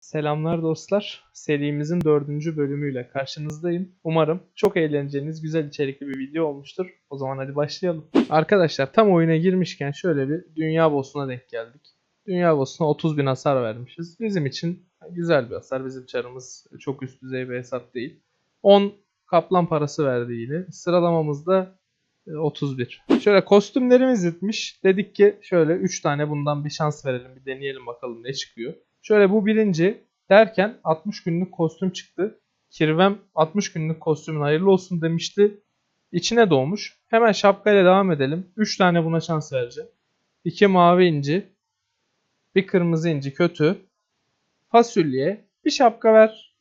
Selamlar dostlar. Serimizin dördüncü bölümüyle karşınızdayım. Umarım çok eğleneceğiniz güzel içerikli bir video olmuştur. O zaman hadi başlayalım. Arkadaşlar tam oyuna girmişken şöyle bir dünya boss'una denk geldik. Dünya boss'una 30 bin hasar vermişiz. Bizim için güzel bir hasar. Bizim çarımız çok üst düzey bir hesap değil. 10 kaplan parası verdi yine. Sıralamamızda e, 31. Şöyle kostümlerimiz bitmiş. Dedik ki şöyle 3 tane bundan bir şans verelim. Bir deneyelim bakalım ne çıkıyor. Şöyle bu birinci derken 60 günlük kostüm çıktı. Kirvem 60 günlük kostümün hayırlı olsun demişti. İçine doğmuş. Hemen şapkayla devam edelim. 3 tane buna şans vereceğim. 2 mavi inci. Bir kırmızı inci kötü. Fasulye. Bir şapka ver.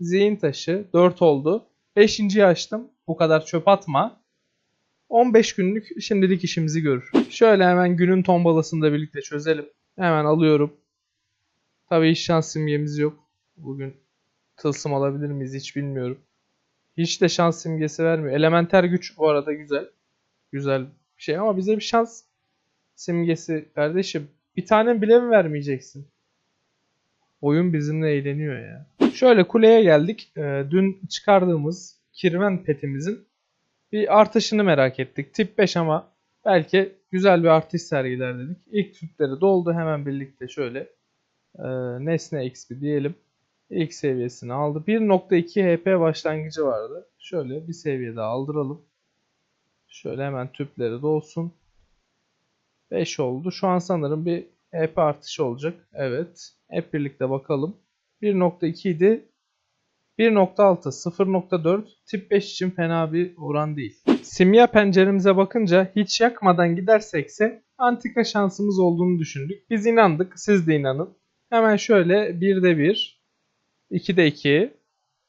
Zihin taşı. 4 oldu. 5. açtım. Bu kadar çöp atma. 15 günlük şimdilik işimizi görür. Şöyle hemen günün tombalasını da birlikte çözelim. Hemen alıyorum. Tabii hiç şans simgemiz yok. Bugün tılsım alabilir miyiz hiç bilmiyorum. Hiç de şans simgesi vermiyor. Elementer güç bu arada güzel. Güzel bir şey ama bize bir şans simgesi kardeşim. Bir tane bile mi vermeyeceksin? Oyun bizimle eğleniyor ya. Şöyle kuleye geldik. Ee, dün çıkardığımız kirven petimizin bir artışını merak ettik. Tip 5 ama belki güzel bir artış sergiler dedik. İlk sütleri doldu hemen birlikte şöyle e, nesne XP diyelim. İlk seviyesini aldı. 1.2 HP başlangıcı vardı. Şöyle bir seviye daha aldıralım. Şöyle hemen tüpleri dolsun. 5 oldu. Şu an sanırım bir HP artışı olacak. Evet. Hep birlikte bakalım. 1.2 idi. 1.6, 0.4 tip 5 için fena bir oran değil. Simya penceremize bakınca hiç yakmadan gidersekse antika şansımız olduğunu düşündük. Biz inandık, siz de inanın. Hemen şöyle 1'de 1, 2'de 2.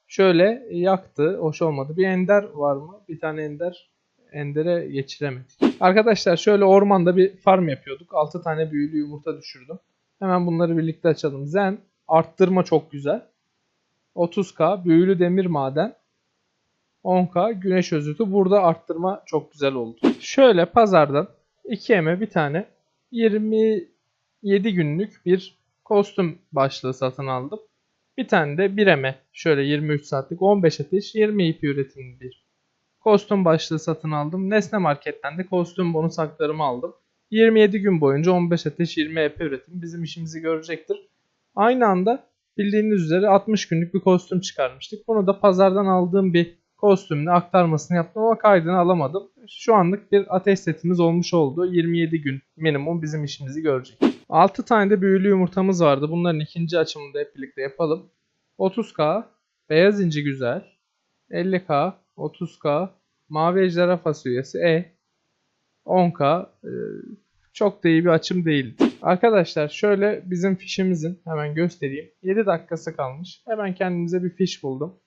Şöyle yaktı, hoş olmadı. Bir ender var mı? Bir tane ender. Endere geçiremedik. Arkadaşlar şöyle ormanda bir farm yapıyorduk. 6 tane büyülü yumurta düşürdüm. Hemen bunları birlikte açalım. Zen arttırma çok güzel. 30k büyülü demir maden. 10k güneş özütü. Burada arttırma çok güzel oldu. Şöyle pazardan 2M'e bir tane 27 günlük bir kostüm başlığı satın aldım. Bir tane de 1M'e şöyle 23 saatlik 15 ateş 20 ip üretimli bir kostüm başlığı satın aldım. Nesne marketten de kostüm bonus haklarımı aldım. 27 gün boyunca 15 ateş 20 EP üretim bizim işimizi görecektir. Aynı anda bildiğiniz üzere 60 günlük bir kostüm çıkarmıştık. Bunu da pazardan aldığım bir kostümle aktarmasını yaptım ama kaydını alamadım. Şu anlık bir ateş setimiz olmuş oldu. 27 gün minimum bizim işimizi görecek. 6 tane de büyülü yumurtamız vardı. Bunların ikinci açımını da hep birlikte yapalım. 30k, beyaz inci güzel. 50k, 30k, mavi ejderha fasulyesi E. 10k, e, çok da iyi bir açım değildi. Arkadaşlar şöyle bizim fişimizin hemen göstereyim. 7 dakikası kalmış. Hemen kendimize bir fiş buldum.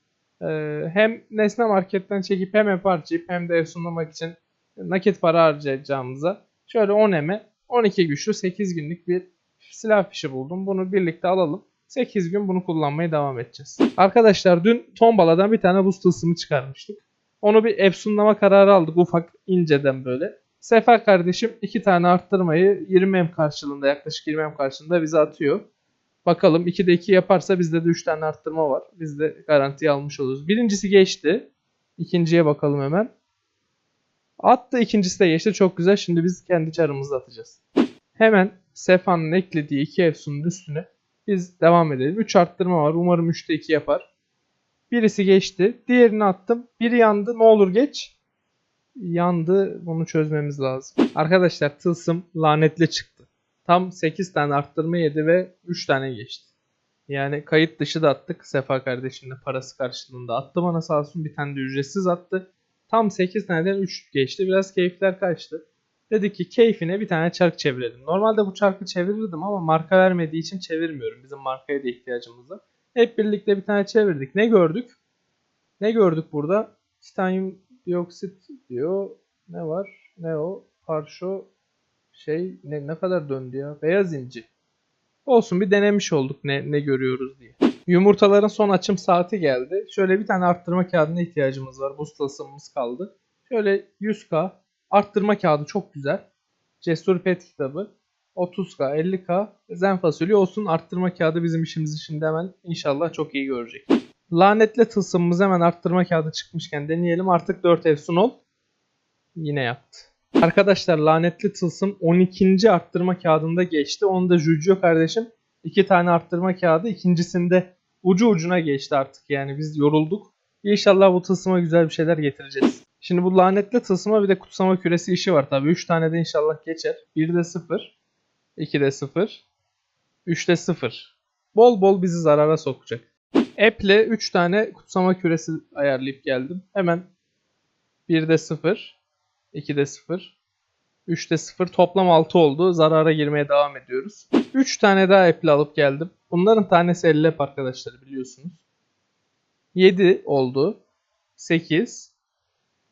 Ee, hem nesne marketten çekip hem hep harcayıp hem de efsunlamak için nakit para harcayacağımıza şöyle 10 eme 12 güçlü 8 günlük bir silah fişi buldum. Bunu birlikte alalım. 8 gün bunu kullanmaya devam edeceğiz. Arkadaşlar dün tombaladan bir tane buz tılsımı çıkarmıştık. Onu bir efsunlama kararı aldık ufak inceden böyle. Sefer kardeşim iki tane arttırmayı 20M karşılığında yaklaşık 20M karşılığında bize atıyor. Bakalım 2'de 2 yaparsa bizde de 3 tane arttırma var. Biz de garantiyi almış oluruz. Birincisi geçti. İkinciye bakalım hemen. Attı ikincisi de geçti. Çok güzel. Şimdi biz kendi çarımızı atacağız. Hemen Sefa'nın eklediği 2 efsunun üstüne biz devam edelim. 3 arttırma var. Umarım 3'te 2 yapar. Birisi geçti. Diğerini attım. Biri yandı. Ne olur geç yandı. Bunu çözmemiz lazım. Arkadaşlar tılsım lanetli çıktı. Tam 8 tane arttırma yedi ve 3 tane geçti. Yani kayıt dışı da attık. Sefa kardeşimle parası karşılığında attı bana sağ olsun. Bir tane de ücretsiz attı. Tam 8 taneden 3 geçti. Biraz keyifler kaçtı. Dedi ki keyfine bir tane çark çevirelim. Normalde bu çarkı çevirirdim ama marka vermediği için çevirmiyorum. Bizim markaya da ihtiyacımız var. Hep birlikte bir tane çevirdik. Ne gördük? Ne gördük burada? Titanium dioksit diyor. Ne var? Ne o? Parşo şey ne, ne kadar döndü ya? Beyaz inci. Olsun bir denemiş olduk ne, ne görüyoruz diye. Yumurtaların son açım saati geldi. Şöyle bir tane arttırma kağıdına ihtiyacımız var. Buz tılsımımız kaldı. Şöyle 100k arttırma kağıdı çok güzel. Cesur Pet kitabı. 30k, 50k zen fasulye olsun. Arttırma kağıdı bizim işimizi şimdi hemen inşallah çok iyi görecek. Lanetli tılsımımız hemen arttırma kağıdı çıkmışken deneyelim. Artık 4 efsun ol. Yine yaptı. Arkadaşlar lanetli tılsım 12. arttırma kağıdında geçti. Onu da Juju kardeşim 2 tane arttırma kağıdı. ikincisinde ucu ucuna geçti artık. Yani biz yorulduk. İnşallah bu tılsıma güzel bir şeyler getireceğiz. Şimdi bu lanetli tılsıma bir de kutsama küresi işi var tabii. 3 tane de inşallah geçer. 1'de 0, 2'de 0, 3'te 0. Bol bol bizi zarara sokacak. App'le 3 tane kutsama küresi ayarlayıp geldim. Hemen 1'de 0, 2'de 0, 3'te 0 toplam 6 oldu. Zarara girmeye devam ediyoruz. 3 tane daha App'le alıp geldim. Bunların tanesi 50 app arkadaşlar biliyorsunuz. 7 oldu. 8.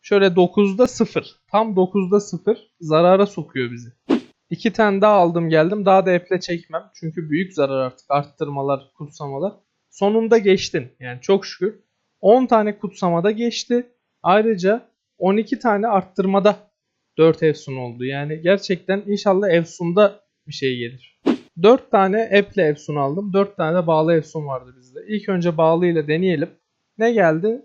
Şöyle 9'da 0. Tam 9'da 0 zarara sokuyor bizi. 2 tane daha aldım geldim. Daha da App'le çekmem. Çünkü büyük zarar artık. Arttırmalar, kutsamalar. Sonunda geçtin. Yani çok şükür. 10 tane kutsamada geçti. Ayrıca 12 tane arttırmada 4 Efsun oldu. Yani gerçekten inşallah Efsun'da bir şey gelir. 4 tane App'le Efsun aldım. 4 tane de bağlı Efsun vardı bizde. İlk önce bağlı ile deneyelim. Ne geldi?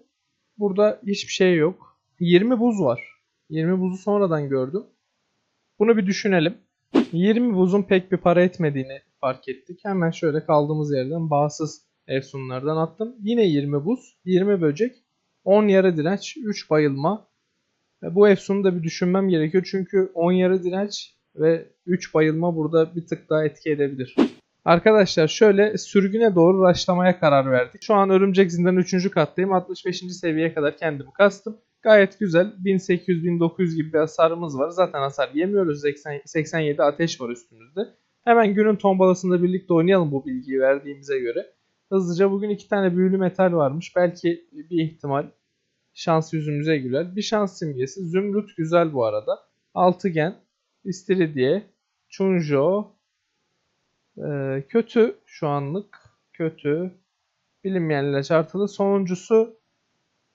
Burada hiçbir şey yok. 20 buz var. 20 buzu sonradan gördüm. Bunu bir düşünelim. 20 buzun pek bir para etmediğini fark ettik. Hemen şöyle kaldığımız yerden bağımsız Efsunlardan attım. Yine 20 buz, 20 böcek, 10 yarı direnç, 3 bayılma. Ve bu Efsun'u da bir düşünmem gerekiyor. Çünkü 10 yarı direnç ve 3 bayılma burada bir tık daha etki edebilir. Arkadaşlar şöyle sürgüne doğru raşlamaya karar verdik. Şu an Örümcek Zindanı 3. kattayım. 65. seviyeye kadar kendimi kastım. Gayet güzel. 1800-1900 gibi bir hasarımız var. Zaten hasar yemiyoruz. 80, 87 ateş var üstümüzde. Hemen günün tombalasında birlikte oynayalım bu bilgiyi verdiğimize göre. Hızlıca bugün iki tane büyülü metal varmış. Belki bir ihtimal şans yüzümüze güler. Bir şans simgesi. Zümrüt güzel bu arada. Altıgen, İstiridye, Chunjo. Ee, kötü şu anlık. Kötü. Bilinmeyenle çarpılı. Sonuncusu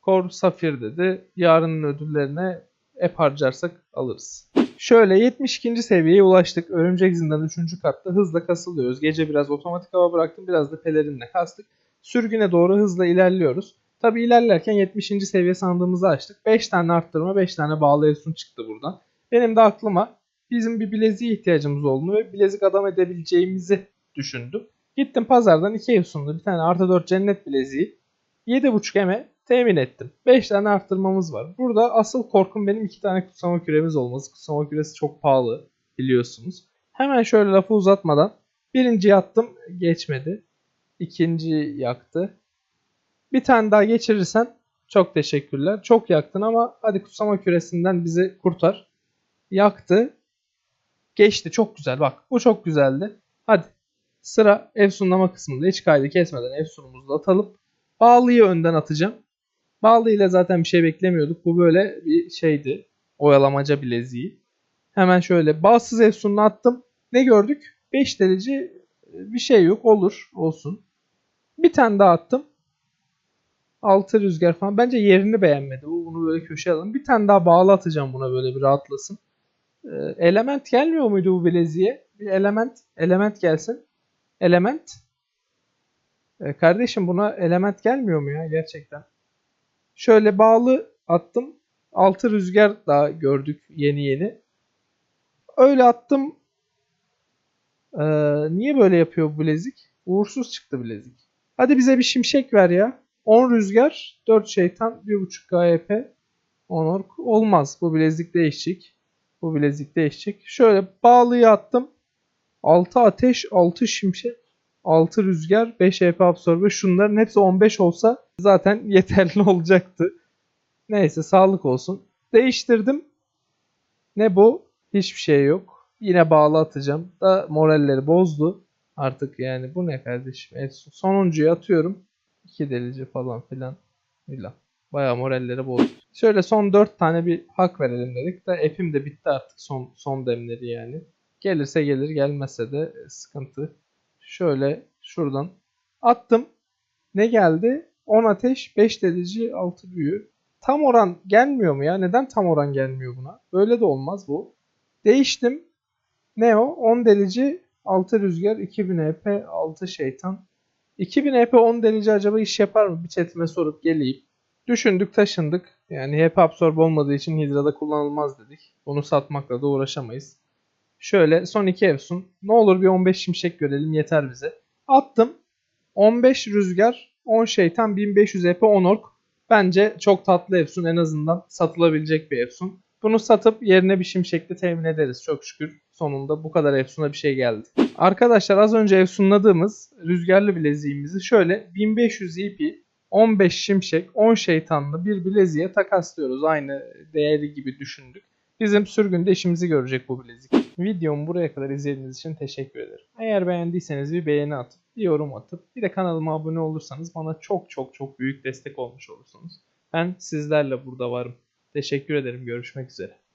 Kor Safir dedi. Yarının ödüllerine ep harcarsak alırız. Şöyle 72. seviyeye ulaştık. Örümcek zindanı 3. katta hızla kasılıyoruz. Gece biraz otomatik hava bıraktım. Biraz da pelerinle kastık. Sürgüne doğru hızla ilerliyoruz. Tabi ilerlerken 70. seviye sandığımızı açtık. 5 tane arttırma 5 tane bağlı efsun çıktı buradan. Benim de aklıma bizim bir bileziğe ihtiyacımız olduğunu ve bilezik adam edebileceğimizi düşündüm. Gittim pazardan 2 efsunlu bir tane artı 4 cennet bileziği 7.5 eme temin ettim. 5 tane arttırmamız var. Burada asıl korkum benim 2 tane kutsama küremiz olması. Kutsama küresi çok pahalı biliyorsunuz. Hemen şöyle lafı uzatmadan birinci attım geçmedi. İkinci yaktı. Bir tane daha geçirirsen çok teşekkürler. Çok yaktın ama hadi kutsama küresinden bizi kurtar. Yaktı. Geçti çok güzel bak bu çok güzeldi. Hadi sıra efsunlama kısmında hiç kaydı kesmeden efsunumuzu atalım. Bağlıyı önden atacağım. Bağlı ile zaten bir şey beklemiyorduk. Bu böyle bir şeydi. Oyalamaca bileziği. Hemen şöyle bağsız efsununu attım. Ne gördük? 5 derece bir şey yok. Olur. Olsun. Bir tane daha attım. 6 rüzgar falan. Bence yerini beğenmedi. Bunu böyle köşeye alalım. Bir tane daha bağlı atacağım buna böyle bir rahatlasın. Ee, element gelmiyor muydu bu bileziğe? Bir element. Element gelsin. Element. Ee, kardeşim buna element gelmiyor mu ya gerçekten? Şöyle bağlı attım. Altı rüzgar daha gördük yeni yeni. Öyle attım. Ee, niye böyle yapıyor bu bilezik? Uğursuz çıktı bilezik. Hadi bize bir şimşek ver ya. 10 rüzgar, 4 şeytan, 1.5 GP, 10 ork. Olmaz. Bu bilezik değişecek. Bu bilezik değişecek. Şöyle bağlıyı attım. 6 ateş, 6 şimşek, 6 rüzgar, 5 EP absorbe. Şunların hepsi 15 olsa zaten yeterli olacaktı. Neyse sağlık olsun. Değiştirdim. Ne bu? Hiçbir şey yok. Yine bağlı atacağım. Da moralleri bozdu. Artık yani bu ne kardeşim? Evet, sonuncuyu atıyorum. 2 derece falan filan. filan. Bayağı moralleri bozdu. Şöyle son 4 tane bir hak verelim dedik. Da epim de bitti artık son son demleri yani. Gelirse gelir gelmezse de sıkıntı. Şöyle şuradan attım. Ne geldi? 10 ateş, 5 derece, 6 büyü. Tam oran gelmiyor mu ya? Neden tam oran gelmiyor buna? Böyle de olmaz bu. Değiştim. Ne o? 10 delici 6 rüzgar 2000 EP 6 şeytan. 2000 EP 10 delici acaba iş yapar mı? Bir chatime sorup geleyim. Düşündük taşındık. Yani hep absorb olmadığı için hidrada kullanılmaz dedik. Bunu satmakla da uğraşamayız. Şöyle son iki Efsun. Ne olur bir 15 şimşek görelim yeter bize. Attım. 15 rüzgar, 10 şeytan, 1500 EP 10 ork. Bence çok tatlı Efsun en azından satılabilecek bir Efsun. Bunu satıp yerine bir şimşekli temin ederiz çok şükür. Sonunda bu kadar Efsun'a bir şey geldi. Arkadaşlar az önce Efsunladığımız rüzgarlı bileziğimizi şöyle 1500 EP 15 şimşek 10 şeytanlı bir bileziğe takaslıyoruz. Aynı değeri gibi düşündük. Bizim sürgünde işimizi görecek bu bilezik. Videomu buraya kadar izlediğiniz için teşekkür ederim. Eğer beğendiyseniz bir beğeni atıp, bir yorum atıp, bir de kanalıma abone olursanız bana çok çok çok büyük destek olmuş olursunuz. Ben sizlerle burada varım. Teşekkür ederim. Görüşmek üzere.